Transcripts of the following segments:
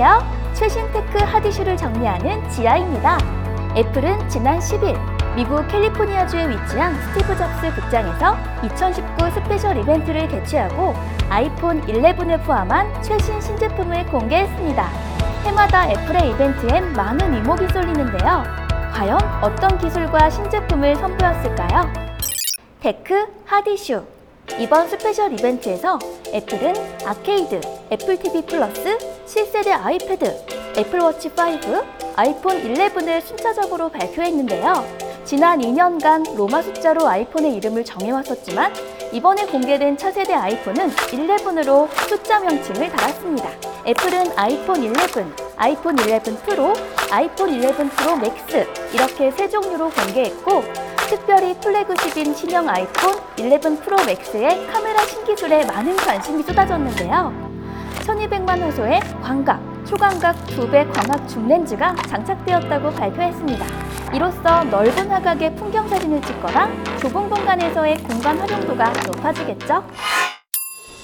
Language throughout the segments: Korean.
안녕하세요. 최신 테크 핫이슈를 정리하는 지아입니다. 애플은 지난 10일 미국 캘리포니아주에 위치한 스티브 잡스 극장에서 2019 스페셜 이벤트를 개최하고 아이폰 11을 포함한 최신 신제품을 공개했습니다. 해마다 애플의 이벤트엔 많은 이목이 쏠리는데요. 과연 어떤 기술과 신제품을 선보였을까요? 테크 핫이슈 이번 스페셜 이벤트에서 애플은 아케이드, 애플 TV 플러스, 7세대 아이패드, 애플워치 5, 아이폰 11을 순차적으로 발표했는데요. 지난 2년간 로마 숫자로 아이폰의 이름을 정해왔었지만 이번에 공개된 차세대 아이폰은 11으로 숫자 명칭을 달았습니다. 애플은 아이폰 11, 아이폰 11 프로, 아이폰 11 프로 맥스 이렇게 세 종류로 공개했고 특별히 플래그십인 신형 아이폰 11 프로 맥스의 카메라 신기술에 많은 관심이 쏟아졌는데요. 1200만 화소의 광각, 초광각 2배 광학 줌렌즈가 장착되었다고 발표했습니다. 이로써 넓은 화각의 풍경 사진을 찍거나 좁은 공간에서의 공간 활용도가 높아지겠죠?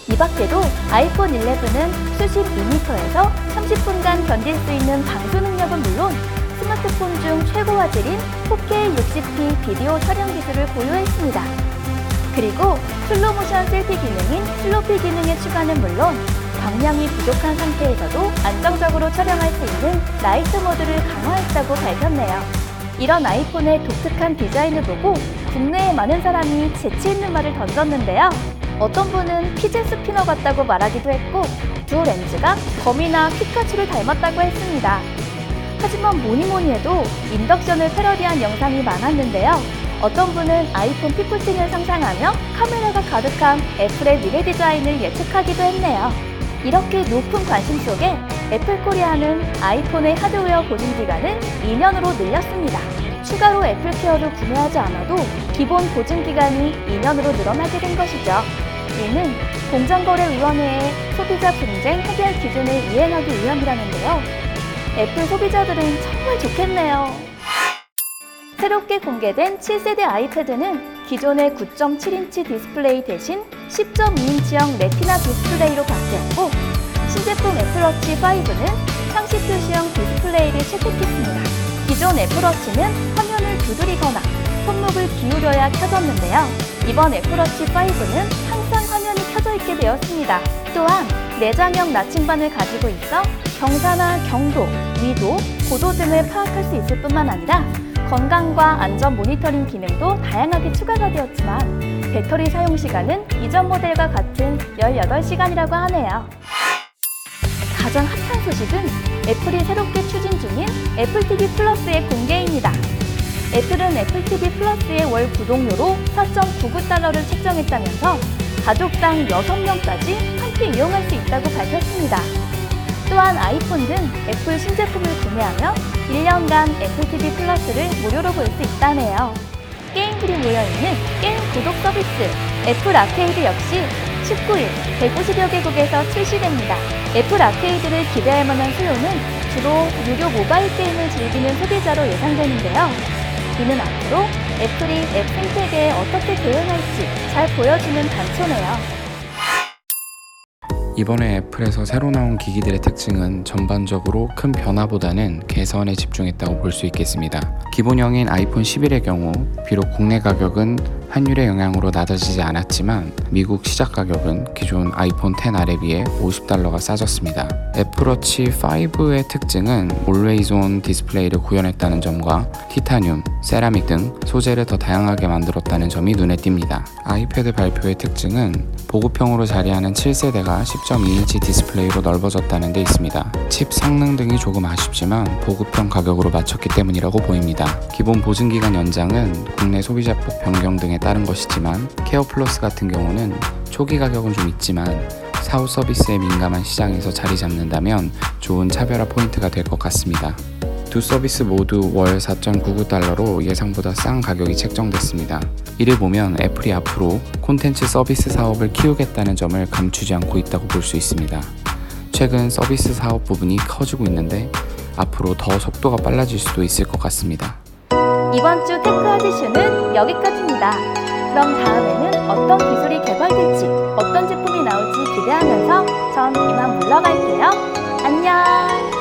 이 밖에도 아이폰 11은 수십 2m에서 30분간 견딜 수 있는 방수 능력은 물론 스마트폰 중 최고 화질인 4K 60p 비디오 촬영 기술을 보유했습니다. 그리고 슬로모션 셀피 기능인 슬로피 기능의 추가는 물론 광량이 부족한 상태에서도 안정적으로 촬영할 수 있는 라이트 모드를 강화했다고 밝혔네요. 이런 아이폰의 독특한 디자인을 보고 국내에 많은 사람이 재치 있는 말을 던졌는데요. 어떤 분은 피제 스피너 같다고 말하기도 했고 두 렌즈가 거미나 피카츄를 닮았다고 했습니다. 하지만 뭐니 뭐니 해도 인덕션을 패러디한 영상이 많았는데요. 어떤 분은 아이폰 15을 상상하며 카메라가 가득한 애플의 미래 디자인을 예측하기도 했네요. 이렇게 높은 관심 속에 애플 코리아는 아이폰의 하드웨어 보증 기간을 2년으로 늘렸습니다. 추가로 애플 케어를 구매하지 않아도 기본 보증 기간이 2년으로 늘어나게 된 것이죠. 이는 공정거래위원회의 소비자 분쟁 해결 기준을 이행하기 위함이라는데요. 애플 소비자들은 정말 좋겠네요. 새롭게 공개된 7세대 아이패드는 기존의 9.7인치 디스플레이 대신 10.2인치형 레티나 디스플레이로 바뀌었고 신제품 애플워치 5는 상시 표시형 디스플레이를 채택했습니다. 기존 애플워치는 화면을 두드리거나 손목을 기울여야 켜졌는데요. 이번 애플워치 5는 항상 화면이 켜져 있게 되었습니다. 또한 내장형 나침반을 가지고 있어 경사나 경도, 위도, 고도 등을 파악할 수 있을 뿐만 아니라 건강과 안전 모니터링 기능도 다양하게 추가가 되었지만 배터리 사용 시간은 이전 모델과 같은 18시간이라고 하네요. 가장 핫한 소식은 애플이 새롭게 추진 중인 애플 TV 플러스의 공개입니다. 애플은 애플 TV 플러스의 월 구독료로 4.99달러를 책정했다면서 가족당 6명까지 함께 이용할 수 있다고 밝혔습니다. 또한 아이폰 등 애플 신제품을 구매하며 1년간 애플 TV 플러스를 무료로 볼 수 있다네요. 게임들이 모여있는 게임 구독 서비스 애플 아케이드 역시 19일 150여 개국에서 출시됩니다. 애플 아케이드를 기대할 만한 수요는 주로 유료 모바일 게임을 즐기는 소비자로 예상되는데요. 이는 앞으로 애플이 앱 생태계에 어떻게 대응할지 잘 보여주는 단초네요. 이번에 애플에서 새로 나온 기기들의 특징은 전반적으로 큰 변화보다는 개선에 집중했다고 볼 수 있겠습니다. 기본형인 아이폰 11의 경우 비록 국내 가격은 환율의 영향으로 낮아지지 않았지만 미국 시작 가격은 기존 아이폰 10 R에 비해 50달러가 싸졌습니다. 애플워치 5의 특징은 Always On 디스플레이를 구현했다는 점과 티타늄, 세라믹 등 소재를 더 다양하게 만들었다는 점이 눈에 띕니다. 아이패드 발표의 특징은 보급형으로 자리하는 7세대가 10.2인치 디스플레이로 넓어졌다는 데 있습니다. 칩 성능 등이 조금 아쉽지만 보급형 가격으로 맞췄기 때문이라고 보입니다. 기본 보증기간 연장은 국내 소비자법 변경 등에 따른 것이지만 케어 플러스 같은 경우는 초기 가격은 좀 있지만 사후 서비스에 민감한 시장에서 자리 잡는다면 좋은 차별화 포인트가 될 것 같습니다. 두 서비스 모두 월 4.99달러로 예상보다 싼 가격이 책정됐습니다. 이를 보면 애플이 앞으로 콘텐츠 서비스 사업을 키우겠다는 점을 감추지 않고 있다고 볼 수 있습니다. 최근 서비스 사업 부분이 커지고 있는데 앞으로 더 속도가 빨라질 수도 있을 것 같습니다. 이번 주 테크 하드쇼는 여기까지입니다. 그럼 다음에는 어떤 기술이 개발될지, 어떤 제품이 나올지 기대하면서 전 이만 물러갈게요. 안녕!